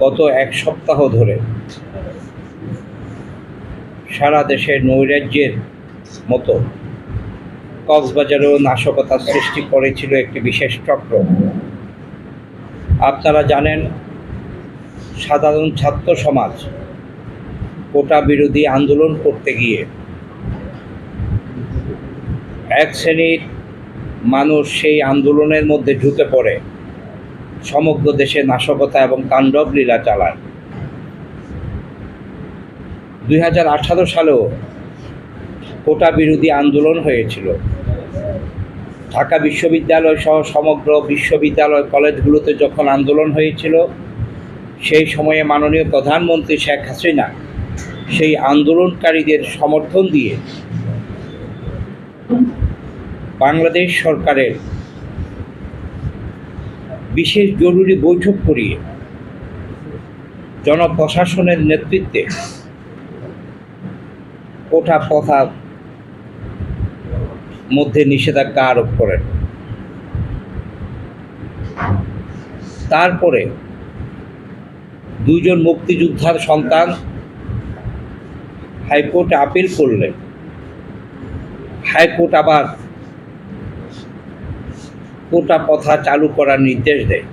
গত এক সপ্তাহ ধরে সারা দেশে নৈরাজ্যের মতো কক্সবাজারেও নাশকতার সৃষ্টি করেছিল একটি বিশেষ চক্র। আপনারা জানেন, সাধারণ ছাত্র সমাজ কোটা বিরোধী আন্দোলন করতে গিয়ে এক শ্রেণির মানুষ সেই আন্দোলনের মধ্যে ঢুকে পড়ে। সমগ্র দেশে নাশকতা এবং তাণ্ডব লীলা চালান দুই হাজার আঠারো সালেও কোটা বিরোধী আন্দোলন হয়েছিল। ঢাকা বিশ্ববিদ্যালয় সহ সমগ্র বিশ্ববিদ্যালয় কলেজগুলোতে যখন আন্দোলন হয়েছিল, সেই সময়ে মাননীয় প্রধানমন্ত্রী শেখ হাসিনা সেই আন্দোলনকারীদের সমর্থন দিয়ে বাংলাদেশ সরকারের বিশেষ জরুরি বৈঠক করিয়ে জনপ্রশাসনের নেতৃত্বে কোটা প্রথা মধ্যে নিষেধাজ্ঞা আরোপ করেন। তারপরে দুইজন মুক্তিযোদ্ধার সন্তান হাইকোর্টে আপিল করলেন। হাইকোর্ট আবার কোটা প্রথা চালু করার নির্দেশ দেয়।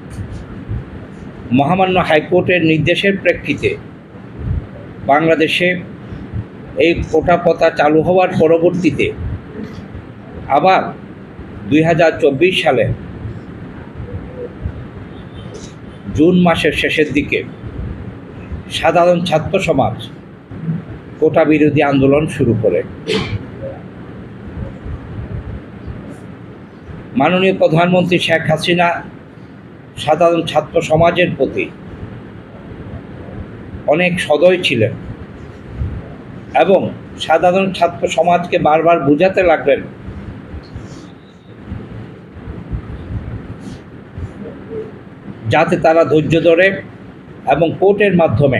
মহামান্য হাইকোর্টের নির্দেশের প্রেক্ষিতে বাংলাদেশে এই কোটা প্রথা চালু হওয়ার পরবর্তীতে আবার দুই হাজার চব্বিশ সালে জুন মাসের শেষের দিকে সাধারণ ছাত্র সমাজ কোটা বিরোধী আন্দোলন শুরু করে। মাননীয় প্রধানমন্ত্রী শেখ হাসিনা সাধারণ ছাত্র সমাজের প্রতি অনেক সদয় ছিলেন এবং সাধারণ ছাত্র সমাজকে বারবার বুঝাতে লাগলেন। যাতে তারা ধৈর্য ধরে এবং কোর্টের মাধ্যমে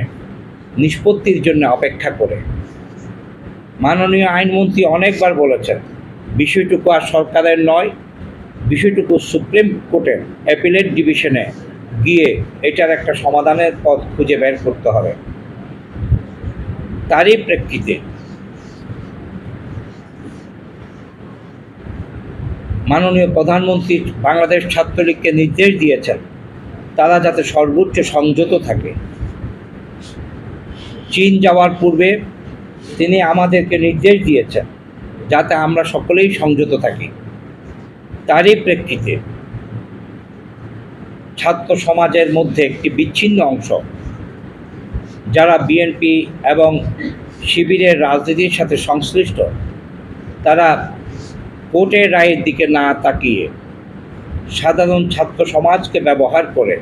নিষ্পত্তির জন্য অপেক্ষা করে। মাননীয় আইনমন্ত্রী অনেকবার বলেছেন, বিষয়টুকু আর সরকারের নয় বিষয়টুকু সুপ্রিম কোর্টের অ্যাপিলেট ডিভিশনে গিয়ে এটার একটা সমাধানের পথ খুঁজে বের করতে হবে। তারই প্রেক্ষিতে মাননীয় প্রধানমন্ত্রী বাংলাদেশ ছাত্রলীগকে নির্দেশ দিয়েছেন, তারা যাতে সর্বোচ্চ সংযত থাকে। চীন যাওয়ার পূর্বে তিনি আমাদেরকে নির্দেশ দিয়েছেন, যাতে আমরা সকলেই সংযত থাকি। তারই প্রেক্ষিতে ছাত্র সমাজের মধ্যে একটি বিচ্ছিন্ন অংশ, যারা বিএনপি এবং শিবিরের রাজনীতির সাথে সংশ্লিষ্ট, তারা কোর্টের রায়ের দিকে না তাকিয়ে সাধারণ ছাত্র সমাজকে ব্যবহার করে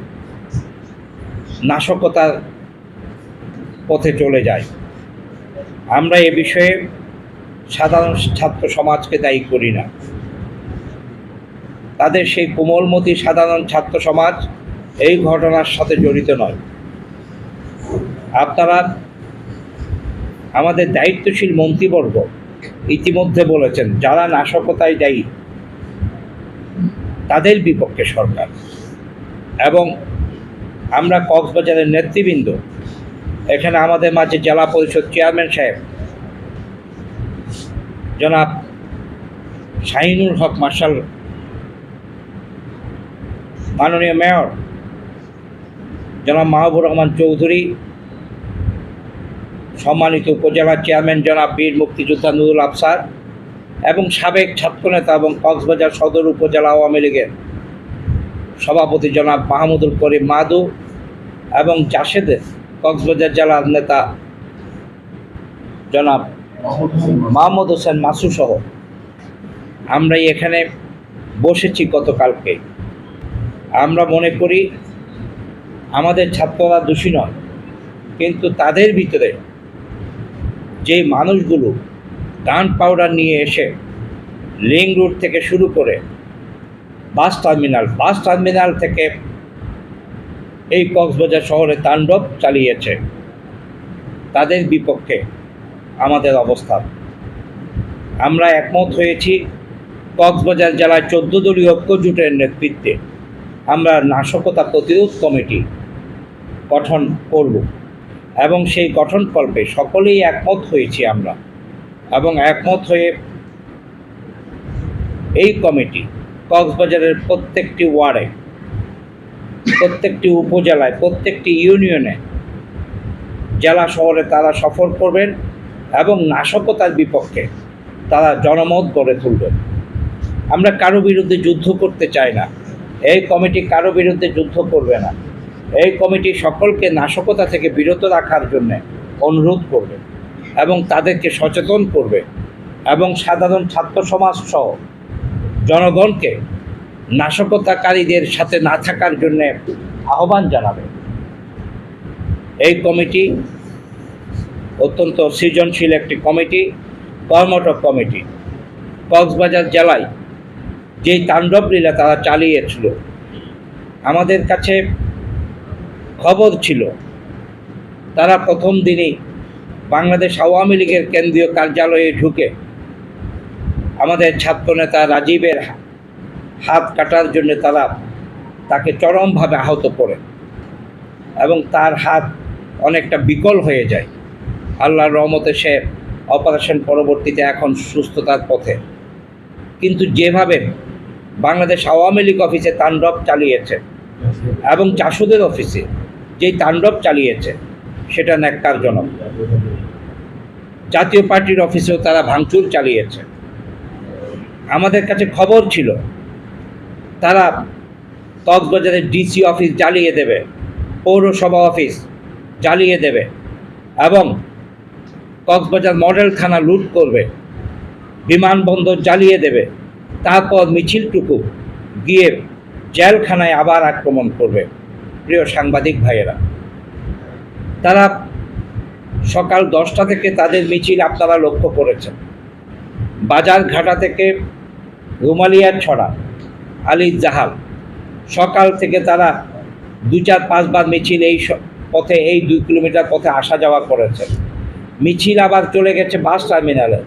নাশকতার পথে চলে যায়। আমরা এ বিষয়ে সাধারণ ছাত্র সমাজকে দায়ী করি না। তাদের সেই কোমলমতি সাধারণ ছাত্র সমাজ এই ঘটনার সাথে জড়িত নয়। আপনারা আমাদের দায়িত্বশীল মন্ত্রীবর্গ ইতিমধ্যে বলেছেন, যারা নাশকতায় দায়ী, তাদের বিপক্ষে সরকার। এবং আমরা কক্সবাজারের নেতৃবৃন্দ, এখানে আমাদের মাঝে জেলা পরিষদ চেয়ারম্যান সাহেব, জনাব শাহিনুর হক মার্শাল মাননীয় মেয়র, জনাব মাহবুর রহমান চৌধুরী, সম্মানিত উপজেলা চেয়ারম্যান জনাব বীর মুক্তিযোদ্ধা নুরুল আফসার এবং সাবেক ছাত্রনেতা এবং কক্সবাজার সদর উপজেলা আওয়ামী লীগের সভাপতি জনাব মাহমুদুল করিম মাদু এবং জাসেদের কক্সবাজার জেলার নেতা জনাব মাহমুদ হোসেন মাসু সহ আমরা এখানে বসেছি গতকালকে। আমরা মনে করি আমাদের ছাত্ররা দোষী নয়, কিন্তু তাদের ভিতরে যে মানুষগুলো গান পাউডার নিয়ে এসে লিং রোড থেকে শুরু করে বাস টার্মিনাল বাস টার্মিনাল থেকে এই কক্সবাজার শহরে তাণ্ডব চালিয়েছে, তাদের বিপক্ষে আমাদের অবস্থান আমরা একমত হয়েছি, কক্সবাজার জেলায় চোদ্দ দলীয় ঐক্য জোটের নেতৃত্বে আমরা নাশকতা প্রতিরোধ কমিটি গঠন করব। এবং সেই গঠনকল্পে সকলেই একমত হয়েছি আমরা। এবং একমত হয়ে এই কমিটি কক্সবাজারের প্রত্যেকটি ওয়ার্ডে, প্রত্যেকটি উপজেলায়, প্রত্যেকটি ইউনিয়নে, জেলা শহরে তারা সফর করবেন এবং নাশকতার বিপক্ষে তারা জনমত গড়ে তুলবেন। আমরা কারও বিরুদ্ধে যুদ্ধ করতে চাই না। এই কমিটি কারও বিরুদ্ধে যুদ্ধ করবে না। এই কমিটি সকলকে নাশকতা থেকে বিরত রাখার জন্য অনুরোধ করবে এবং তাদেরকে সচেতন করবে এবং সাধারণ ছাত্র সমাজ সহ জনগণকে নাশকতাকারীদের সাথে না থাকার জন্য আহ্বান জানাবে। এই কমিটি অত্যন্ত সৃজনশীল একটি কমিটি কর্মটক কমিটি। কক্সবাজার জেলায় যেই তাণ্ডব লীলা তারা চালিয়েছিল, আমাদের কাছে খবর ছিল, তারা প্রথম দিনই বাংলাদেশ আওয়ামী লীগের কেন্দ্রীয় কার্যালয়ে ঢুকে আমাদের ছাত্রনেতা রাজীবের হাত কাটার জন্য তারা তাকে চরমভাবে আহত করে এবং তার হাত অনেকটা বিকল হয়ে যায়। আল্লাহর রহমতে সে অপারেশন পরবর্তীতে এখন সুস্থতার পথে। কিন্তু যেভাবে বাংলাদেশ আওয়ামী লীগ অফিসে তাণ্ডব চালিয়েছে এবং চাষুদের অফিসে যেই তাণ্ডব চালিয়েছে, সেটা ন্যাক্কারজনক। জাতীয় পার্টির অফিসেও তারা ভাঙচুর চালিয়েছে। আমাদের কাছে খবর ছিল, তারা কক্সবাজারের ডিসি অফিস জ্বালিয়ে দেবে, পৌরসভা অফিস জ্বালিয়ে দেবে এবং কক্সবাজার মডেল থানা লুট করবে, বিমানবন্দর জ্বালিয়ে দেবে। তারপর মিছিলটুকু গিয়ে জেলখানায় আবার আক্রমণ করবে, প্রিয় সাংবাদিক ভাইয়েরা। তারা সকাল দশটা থেকে তাদের মিছিল আপনারা লক্ষ্য করেছেন। বাজার ঘাটা থেকে রুমালিয়ার ছড়া, আলী জাহাল, সকাল থেকে তারা দু চার পাঁচবার মিছিল এই পথে, এই দুই কিলোমিটার পথে আসা যাওয়া করেছে মিছিল আবার চলে গেছে বাস টার্মিনালে।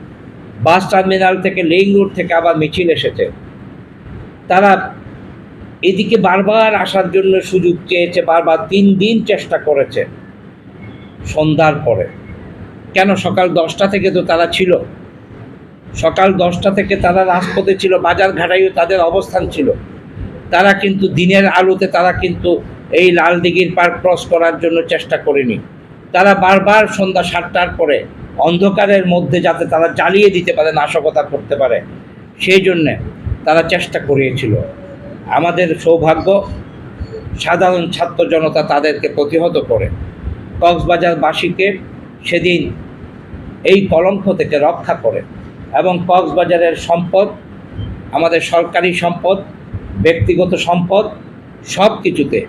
বাস টার্মিনাল থেকে লিং রোড থেকে আবার মিছিল এসেছে। তারা এদিকে বারবার আসার জন্য সুযোগ চেয়েছে, বারবার তিন দিন চেষ্টা করেছে। সন্ধ্যার পরে। কেন? সকাল দশটা থেকে তো তারা ছিল। সকাল দশটা থেকে তারা রাজপথে ছিল, বাজার ঘাটাইও তাদের অবস্থান ছিল। তারা কিন্তু দিনের আলোতে তারা কিন্তু এই লাল দিঘির পার ক্রস করার জন্য চেষ্টা করেনি। তারা বারবার সন্ধ্যা সাতটার পরে অন্ধকারের মধ্যে যাতে তারা জ্বালিয়ে দিতে পারে, নাশকতা করতে পারে, সেই জন্যে তারা চেষ্টা করিয়েছিল। আমাদের সৌভাগ্য, সাধারণ ছাত্র জনতা তাদেরকে প্রতিহত করে। কক্সবাজারবাসীকে সেদিন এই কলঙ্ক থেকে রক্ষা করে এবং কক্সবাজারের সম্পদ, আমাদের সরকারি সম্পদ, ব্যক্তিগত সম্পদ সব কিছুতে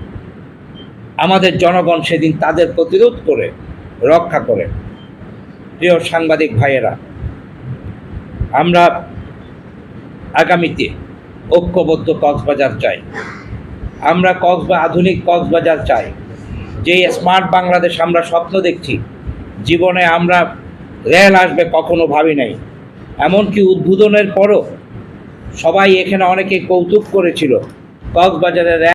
আমাদের জনগণ সেদিন তাদের প্রতিরোধ করে, রক্ষা করে। প্রিয় সাংবাদিক ভাইয়েরা, আমরা আগামীতে ঐক্যবদ্ধ কক্সবাজার চাই। আমরা কক্সবা, আধুনিক কক্সবাজার চাই। যে স্মার্ট বাংলাদেশ আমরা স্বপ্ন দেখছি, জীবনে আমরা রেল আসবে কখনো ভাবি নাই। এমনকি উদ্বোধনের পরও সবাই এখানে অনেকে কৌতুক করেছিল, কক্সবাজারের